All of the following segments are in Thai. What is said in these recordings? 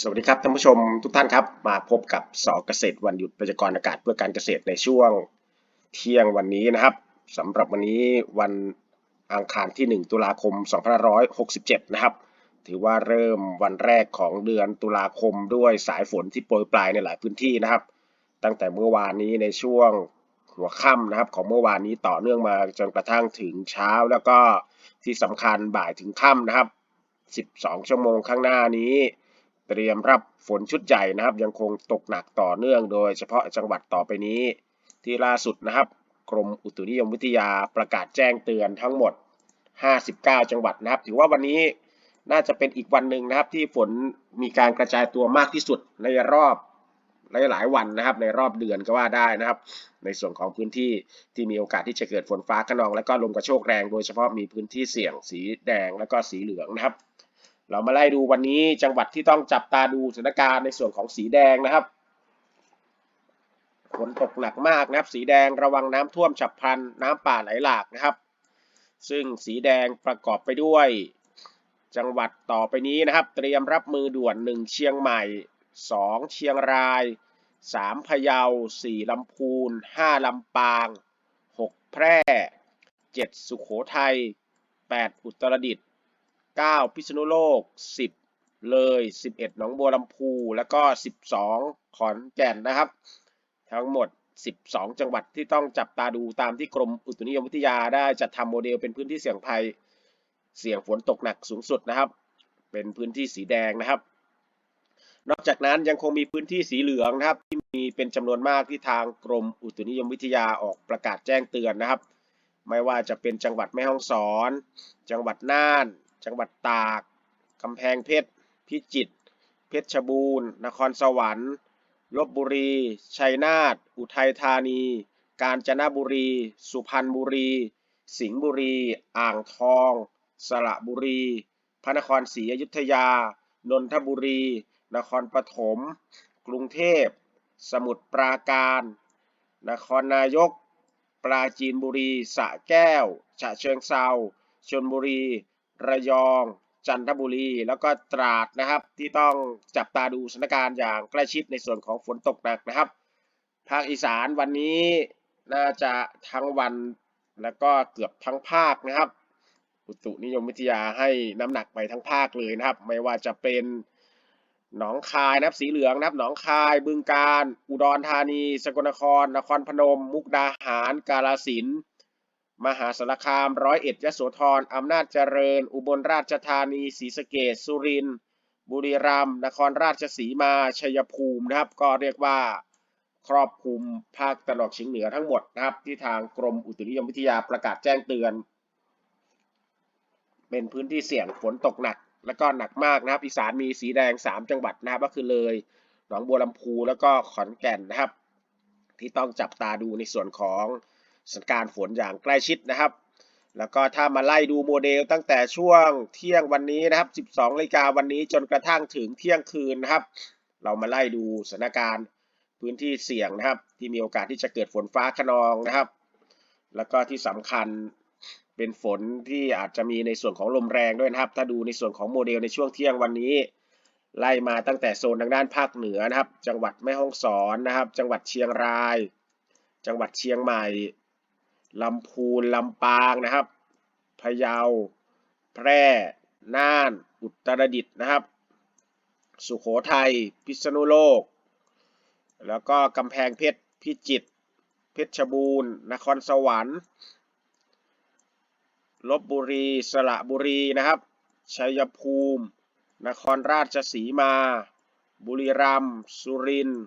สวัสดีครับท่านผู้ชมทุกท่านครับ มาพบกับสอเกษตรวันหยุดประชากรอากาศเพื่อการเกษตรในช่วงเที่ยงวันนี้นะครับสำหรับวันนี้วันอังคารที่ 1 ตุลาคม 2567 นะครับ ถือว่าเริ่มวันแรกของเดือนตุลาคมด้วยสายฝนที่โปรยปลายในหลายพื้นที่นะครับ ตั้งแต่เมื่อวานนี้ในช่วงหัวค่ำนะครับ ของเมื่อวานนี้ต่อเนื่องมาจนกระทั่งถึงเช้า แล้วก็ที่สำคัญบ่ายถึงค่ำนะครับ 12 ชั่วโมงข้างหน้านี้ เตรียมรับฝนชุดใหญ่นะครับ ยังคงตกหนักต่อเนื่องโดยเฉพาะจังหวัดต่อไปนี้ ที่ล่าสุดนะครับ กรมอุตุนิยมวิทยาประกาศแจ้งเตือนทั้งหมด 59 จังหวัดนะครับ ถือว่าวันนี้น่าจะเป็นอีกวันหนึ่งนะครับ ที่ฝนมีการกระจายตัวมากที่สุดในรอบหลายๆวันนะครับ ในรอบเดือนก็ว่าได้นะครับ ในส่วนของพื้นที่ที่มีโอกาสที่จะเกิดฝนฟ้าขนอง และก็ลมกระโชกแรง โดยเฉพาะมีพื้นที่เสี่ยงสีแดงและก็สีเหลืองนะครับ เรามาไล่ดูวันนี้จังหวัดที่ต้องจับตาดูสถานการณ์ในส่วนของสีแดงนะครับฝนตกหนักมากนะครับ สีแดงระวังน้ำท่วมฉับพลันน้ำป่าไหลหลากนะครับ ซึ่งสีแดงประกอบไปด้วย จังหวัดต่อไปนี้นะครับ เตรียมรับมือด่วน 1 เชียงใหม่ 2 เชียงราย 3 พะเยา 4 ลำพูน 5 ลำปาง 6 แพร่ 7 สุขโขทัย 8 อุตรดิตถ์ 9 พิษณุโลก 10 เลย 11 หนองบัวลำพู แล้วก็ 12 ขอนแก่นนะครับ ทั้งหมด 12 จังหวัดที่ต้องจับตาดูตามที่กรมอุตุนิยมวิทยาได้จัดทำโมเดลเป็นพื้นที่เสี่ยงภัยเสี่ยงฝนตกหนักสูงสุดนะครับ เป็นพื้นที่สีแดงนะครับ นอกจากนั้นยังคงมีพื้นที่สีเหลืองนะครับ ที่มีเป็นจำนวนมากที่ทางกรมอุตุนิยมวิทยาออกประกาศแจ้งเตือนนะครับ ไม่ว่าจะเป็นจังหวัดแม่ฮ่องสอน จังหวัดน่าน จังหวัดตากกำแพงเพชร พิจิตร เพชรบูรณ์ นครสวรรค์ ลบบุรี ชัยนาท อุทัยธานี กาญจนบุรี สุพรรณบุรี สิงห์บุรี อ่างทอง สระบุรี พระนครศรีอยุธยา นนทบุรี นครปฐม กรุงเทพ สมุทรปราการ นครนายก ปราจีนบุรี สระแก้ว ฉะเชิงเซาชลบุรี ระยอง จันทบุรี แล้วก็ตราดนะครับ ที่ต้องจับตาดูสถานการณ์อย่างใกล้ชิดในส่วนของฝนตกหนักนะครับ ภาคอีสานวันนี้น่าจะทั้งวันแล้วก็เกือบทั้งภาคนะครับ อุตุนิยมวิทยาให้น้ำหนักไปทั้งภาคเลยนะครับ ไม่ว่าจะเป็นหนองคายนะครับสีเหลืองนะครับหนองคายบึงกาฬอุดรธานี สกลนคร นครพนม มุกดาหาร กาฬสินธุ์ มหาสารคาม ร้อยเอ็ดยโสธรอำนาจเจริญ อุบลราชธานีศรีสะเกษสุรินทร์บุรีรัมย์นครราชสีมาชัยภูมินะครับ ก็เรียกว่าครอบคลุมภาคตะวันออกเฉียงเหนือทั้งหมดนะครับ ที่ทางกรมอุตุนิยมวิทยาประกาศแจ้งเตือน เป็นพื้นที่เสี่ยงฝนตกหนัก และก็หนักมากนะครับ อีสานมีสีแดง 3 จังหวัดนะครับ ก็คือเลยหนองบัวลำพูแล้วก็ขอนแก่นนะครับ ที่ต้องจับตาดูในส่วนของ สถานการณ์ฝนอย่างใกล้ชิดนะครับ แล้วก็ถ้ามาไล่ดูโมเดลตั้งแต่ช่วงเที่ยงวันนี้นะครับ 12นาฬิกาวันนี้จนกระทั่งถึงเที่ยงคืนนะครับ เรามาไล่ดูสถานการณ์พื้นที่เสี่ยงนะครับ ที่มีโอกาสที่จะเกิดฝนฟ้าขนองนะครับ แล้วก็ที่สำคัญเป็นฝนที่อาจจะมีในส่วนของลมแรงด้วยนะครับ ถ้าดูในส่วนของโมเดลในช่วงเที่ยงวันนี้ไล่มาตั้งแต่โซนทางด้านภาคเหนือนะครับ จังหวัดแม่ฮ่องสอนนะครับ จังหวัดเชียงราย จังหวัดเชียงใหม่ ลำพูนลำปางนะครับ พะเยา แพร่ น่าน อุตรดิตถ์นะครับ สุขโขทัย พิษณุโลก แล้วก็กำแพงเพชร พิจิตร เพชรบูรณ์ นครสวรรค์ ลบบุรี สระบุรีนะครับ ชัยภูมิ นครราชสีมา บุรีรัมย์ สุรินทร์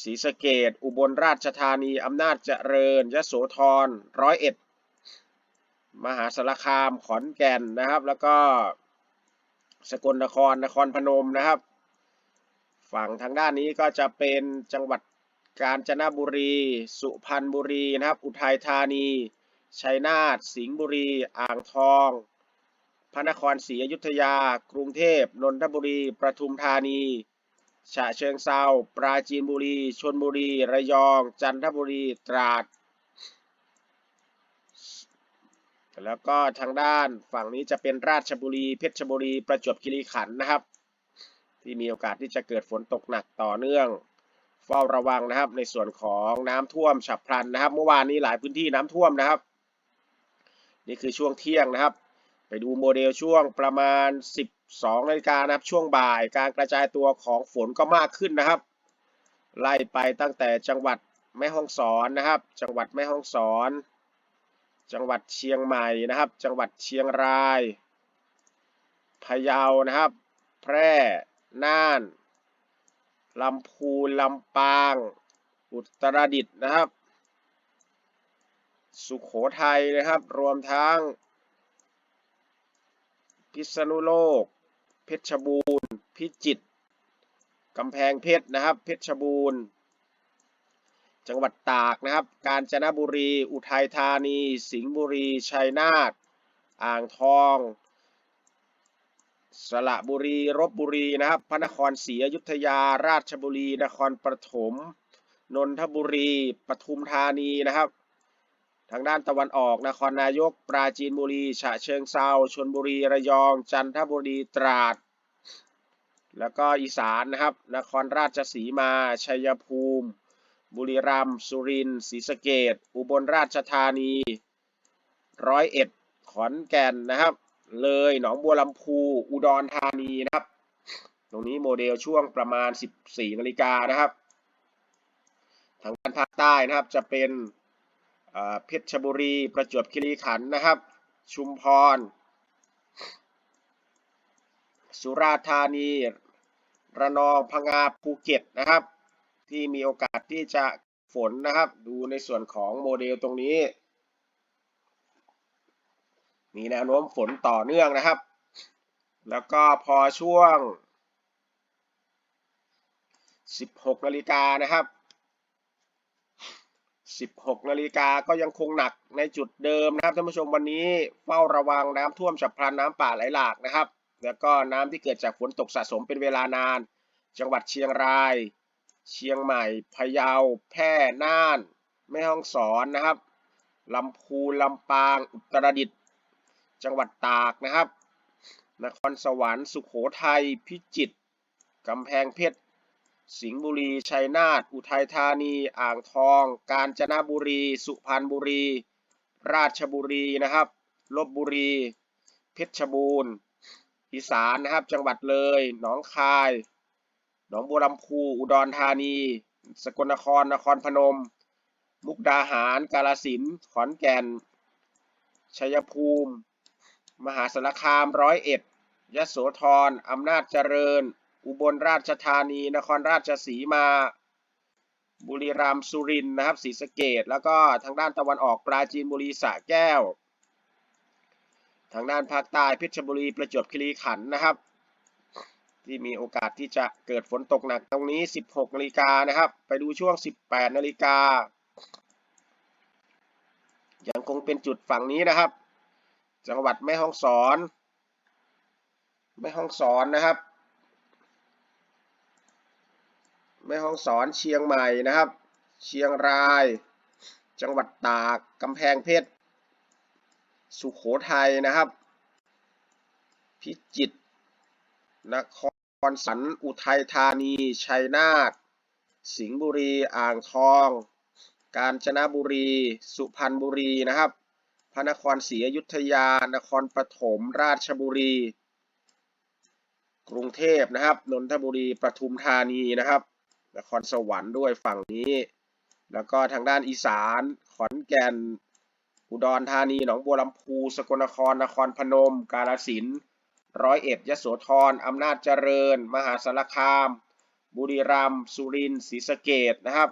ศรีสะเกดอุบลราชธานี อำนาจเจริญยโสธรร้อยเอ็ด มหาสารคาม ขอนแก่นนะครับ แล้วก็สกลนคร นครพนมนะครับ ฝั่งทางด้านนี้ก็จะเป็นจังหวัดกาญจนบุรี สุพรรณบุรีนะครับ อุทัยธานี ชัยนาท สิงห์บุรี อ่างทอง พระนครศรีอยุธยา กรุงเทพ นนทบุรี ประทุมธานี ฉะเชิงเซาปราจีนบุรี ชลบุรี ระยอง จันทบุรี ตราด แล้วก็ทางด้านฝั่งนี้จะเป็นราชบุรี เพชรบุรี ประจวบคีรีขันธ์นะครับ ที่มีโอกาสที่จะเกิดฝนตกหนักต่อเนื่อง เฝ้าระวังนะครับ ในส่วนของน้ำท่วมฉับพลันนะครับ เมื่อวานนี้หลายพื้นที่น้ำท่วมนะครับ นี่คือช่วงเที่ยงนะครับ ไปดูโมเดลช่วงประมาณ 12นาฬิกานะครับช่วงบ่ายการกระจายตัวของฝนก็มากขึ้นนะครับ ไล่ไปตั้งแต่จังหวัดแม่ฮ่องสอนนะครับ จังหวัดแม่ฮ่องสอน จังหวัดเชียงใหม่นะครับ จังหวัดเชียงรายพะเยานะครับ แพร่น่านลำพูนลำปาง อุตรดิตถ์นะครับ สุขโขทัยนะครับ รวมทั้งพิษณุโลก เพชรบูรณ์ พิจิตรกำแพงเพชรนะครับ เพชรบูรณ์ จังหวัดตากนะครับ กาญจนบุรี อุทัยธานี สิงห์บุรี ชัยนาท อ่างทอง สระบุรี รบบุรีนะครับ พระนครศรีอยุธยา ราชบุรี นครปฐม นนทบุรี ปทุมธานีนะครับ ทางด้านตะวันออกนครนายก ปราจีนบุรี ฉะเชิงเซาชลบุรี ระยอง จันทบุรี ตราด แล้วก็อีสานนะครับ นครราชสีมา ชัยภูมิ บุรีรัมย์ สุรินทร์ ศรีสะเกษอุบลราชธานี ร้อยเอ็ด ขอนแก่นนะครับ เลย หนองบัวลำพู อุดรธานีนะครับ ตรงนี้โมเดลช่วงประมาณ 14นาฬิกานะครับ ทางด้านภาคใต้นะครับ จะเป็น เพชรบุรี ประจวบคีรีขันธ์นะครับ ชุมพร สุราษฎร์ธานี ระนองพังงาภูเก็ตนะครับ ที่มีโอกาสที่จะฝนนะครับ ดูในส่วนของโมเดลตรงนี้ มีแนวโน้มฝนต่อเนื่องนะครับ แล้วก็พอช่วง 16นาฬิกานะครับ 16นาฬิกาก็ยังคงหนักในจุดเดิมนะครับท่านผู้ชมวันนี้เฝ้าระวังน้ำท่วมฉับพลันน้ำป่าไหลหลากนะครับ แล้วก็น้ำที่เกิดจากฝนตกสะสมเป็นเวลานาน จังหวัดเชียงราย เชียงใหม่พะเยา แพร่น่าน แม่ฮ่องสอนนะครับลำพูนลำปางอุตรดิตถ์จังหวัดตากนะครับ นครสวรรค์สุขโขทัยพิจิตรกำแพงเพชร สิงห์บุรี ชัยนาท อุทัยธานี อ่างทอง กาญจนบุรี สุพรรณบุรี ราชบุรีนะครับลบบุรี เพชรบูรณ์ อีสานนะครับ จังหวัดเลย หนองคาย หนองบัวลำพู อุดรธานี สกลนคร นครพนม มุกดาหาร กาฬสินธุ์ ขอนแก่น ชัยภูมิ มหาสารคาม ร้อยเอ็ด ยโสธร อำนาจเจริญ อุบลราชธานี นครราชสีมา บุรีรัมย์สุรินทร์นะครับศรีสะเกดแล้วก็ทางด้านตะวันออกปราจีนบุรีสระแก้ว ทางด้านภาคใต้เพชรบุรีประจวบคีรีขันธ์นะครับ ที่มีโอกาสที่จะเกิดฝนตกหนักตรงนี้ 16นาฬิกานะครับ ไปดูช่วง 18นาฬิกายังคงเป็นจุดฝั่งนี้นะครับ จังหวัดแม่ฮ่องสอน แม่ฮ่องสอนนะครับ แม่ฮ่องสอนเชียงใหม่นะครับ เชียงราย จังหวัดตากกำแพงเพชร สุขโขทัยนะครับ พิจิตรนครสันอุทัยธานี ชัยนาทสิงห์บุรีอ่างทอง กาญจนบุรี สุพรรณบุรีนะครับ พระนครศรีอยุธยา นครปฐมราชบุรี กรุงเทพนะครับ นนทบุรีปทุมธานีนะครับ นครสวรรค์ด้วยฝั่งนี้ แล้วก็ทางด้านอีสาน ขอนแก่น อุดรธานี หนองบัวลำพู สกลนคร นครพนม กาฬสินธุ์ ร้อยเอ็ด ยโสธร อำนาจเจริญ มหาสารคาม บุรีรัมย์ สุรินทร์ ศรีสะเกษนะครับ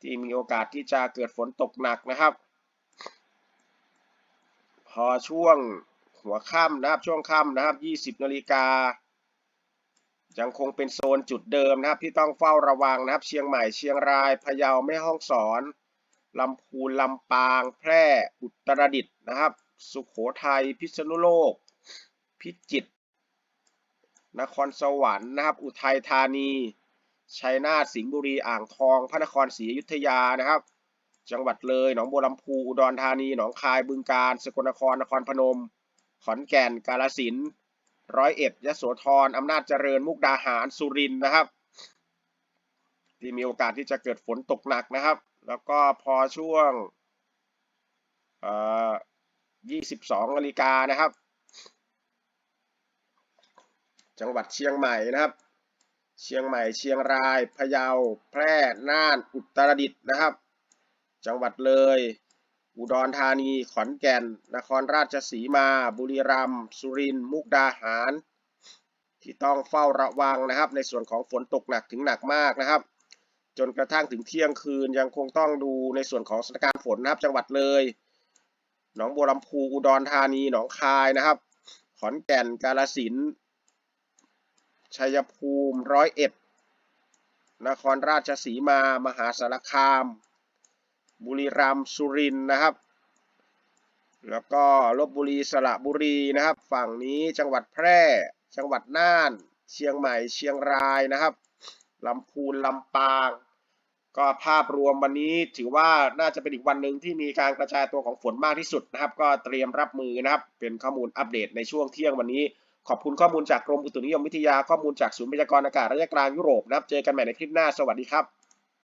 ที่มีโอกาสที่จะเกิดฝนตกหนักนะครับ พอช่วงหัวค่ำนะครับ ช่วงค่ำนะครับ 20นาฬิกา ยังคงเป็นโซนจุดเดิมนะครับที่ต้องเฝ้าระวังนะครับ เชียงใหม่เชียงรายพะเยาแม่ฮ่องสอนลำพูนลำปาง แพร่อุตรดิตถ์นะครับ สุขโขทัยพิษณุโลก พิจิตรนครสวรรค์นะครับ อุทัยธานีชัยนาทสิงห์บุรีอ่างทอง พระนครศรีอยุธยานะครับ จังหวัดเลยหนองบัวลำพูอุดรธานีหนองคายบึงกาฬสกลนครนครพนม ขอนแก่นกาฬสินธุ์ ร้อยเอ็ดยโสธรอำนาจเจริญมุกดาหารสุรินทร์นะครับ ที่มีโอกาสที่จะเกิดฝนตกหนักนะครับ แล้วก็พอช่วงเอ่อ22นาฬิกานะครับ จังหวัดเชียงใหม่นะครับ เชียงใหม่เชียงรายพะเยาแพร่น่านอุตรดิตถ์นะครับ จังหวัดเลย อุดรธานี ขอนแก่น นครราชสีมา บุรีรัมย์ สุรินทร์ มุกดาหาร ที่ต้องเฝ้าระวังนะครับ ในส่วนของฝนตกหนักถึงหนักมากนะครับ จนกระทั่งถึงเที่ยงคืนยังคงต้องดูในส่วนของสถานการณ์ฝนนะครับ จังหวัดเลย หนองบัวลำพู อุดรธานี หนองคายนะครับ ขอนแก่น กาฬสินธุ์ ชัยภูมิ ร้อยเอ็ด นครราชสีมา มหาสารคาม บุรีรัมย์สุรินทร์นะครับ แล้วก็ลบบุรีสระบุรีนะครับ ฝั่งนี้จังหวัดแพร่ จังหวัดน่าน เชียงใหม่เชียงรายนะครับลำพูนลำปาง ก็ภาพรวมวันนี้ถือว่าน่าจะเป็นอีกวันหนึ่งที่มีการกระจายตัวของฝนมากที่สุดนะครับ ก็เตรียมรับมือนะครับ เป็นข้อมูลอัปเดตในช่วงเที่ยงวันนี้ ขอบคุณข้อมูลจากกรมอุตุนิยมวิทยาข้อมูลจากศูนย์พยากรณ์อากาศระยะกลางยุโรปนะครับ เจอกันใหม่ในคลิปหน้าสวัสดีครับ